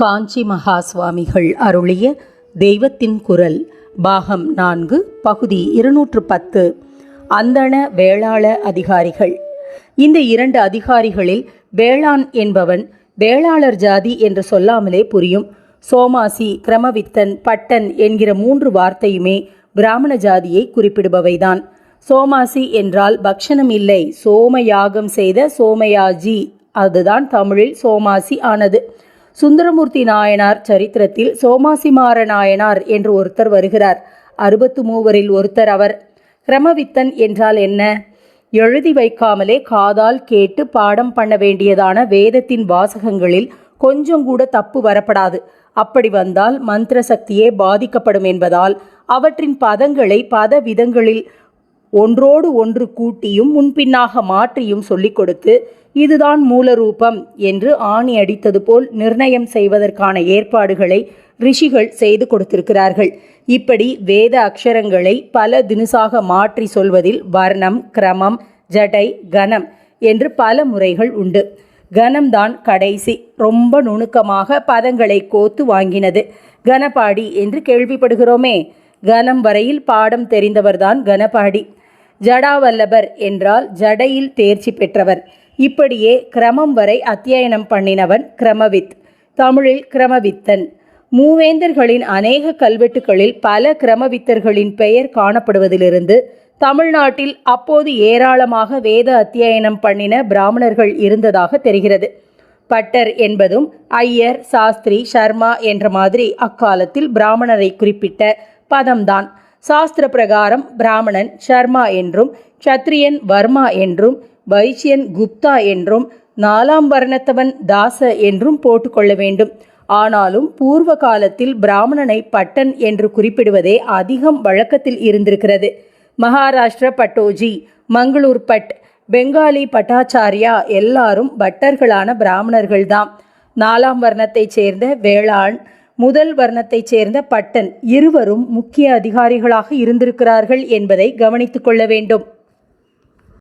காஞ்சி மகா சுவாமிகள் அருளிய தெய்வத்தின் குரல் பாகம் நான்கு பகுதி இருநூற்று பத்து அந்தண வேளாள அதிகாரிகள். இந்த இரண்டு அதிகாரிகளில் வேளாண் என்பவன் வேளாளர் ஜாதி என்று சொல்லாமலே புரியும். சோமாசி கிரமவித்தன் பட்டன் என்கிற மூன்று வார்த்தையுமே பிராமண ஜாதியை குறிப்பிடுபவைதான். சோமாசி என்றால் பக்ஷணம் இல்லை சோமயாகம் செய்த சோமயாஜி. அதுதான் தமிழில் சோமாசி ஆனது. சுந்தரமூர்த்தி நாயனார் சரித்திரத்தில் சோமாசிமார நாயனார் என்று ஒருத்தர் வருகிறார். அறுபத்து மூவரில் ஒருத்தர் அவர். கிரமவித்தன் என்றால் என்ன? எழுதி வைக்காமலே காதால் கேட்டு பாடம் பண்ண வேண்டியதான வேதத்தின் வாசகங்களில் கொஞ்சம் கூட தப்பு வரப்படாது. அப்படி வந்தால் மந்திர சக்தியே பாதிக்கப்படும் என்பதால் அவற்றின் பதங்களை பத விதங்களில் ஒன்றோடு ஒன்று கூட்டியும் முன்பின்னாக மாற்றியும் சொல்லிக் கொடுத்து இதுதான் மூலரூபம் என்று ஆணி அடித்தது போல் நிர்ணயம் செய்வதற்கான ஏற்பாடுகளை ரிஷிகள் செய்து கொடுத்திருக்கிறார்கள். இப்படி வேத அக்ஷரங்களை பல தினுசாக மாற்றி சொல்வதில் வர்ணம் கிரமம் ஜடை கணம் என்று பல முறைகள் உண்டு. கணம்தான் கடைசி. ரொம்ப நுணுக்கமாக பதங்களை கோத்து வாங்கினது. கனபாடி என்று கேள்விப்படுகிறோமே. கனம் வரையில் பாடம் தெரிந்தவர்தான் கனபாடி ஜடாவல்லபர் என்றால் ஜடையில் தேர்ச்சி பெற்றவர். இப்படியே கிரமம் வரை அத்தியனம் பண்ணினவன் கிரமவித் தமிழில் கிரமவித்தன். மூவேந்தர்களின் அநேக கல்வெட்டுகளில் பல கிரமவித்தர்களின் பெயர் காணப்படுவதிலிருந்து தமிழ்நாட்டில் அப்போது ஏராளமாக வேத அத்தியனம் பண்ணின பிராமணர்கள் இருந்ததாக தெரிகிறது. பட்டர் என்பதும் ஐயர் சாஸ்திரி சர்மா என்ற மாதிரி அக்காலத்தில் பிராமணரை குறிப்பிட்ட பதம்தான். சாஸ்திர பிரகாரம் பிராமணன் சர்மா என்றும் க்ஷத்ரியன் வர்மா என்றும் வைசியன் குப்தா என்றும் நாலாம் வர்ணத்தவன் தாச என்றும் போட்டுக்கொள்ள வேண்டும். ஆனாலும் பூர்வ காலத்தில் பிராமணனை பட்டன் என்று குறிப்பிடுவதே அதிகம் வழக்கத்தில் இருந்திருக்கிறது. மகாராஷ்டிர பட்டோஜி மங்களூர் பட் பெங்காலி பட்டாச்சாரியா எல்லாரும் பட்டர்களான பிராமணர்கள்தான். நாலாம் வர்ணத்தைச் சேர்ந்த வேளாண் முதல் வர்ணத்தைச் சேர்ந்த பட்டன் இருவரும் முக்கிய அதிகாரிகளாக இருந்திருக்கிறார்கள் என்பதை கவனித்துக் கொள்ள வேண்டும்.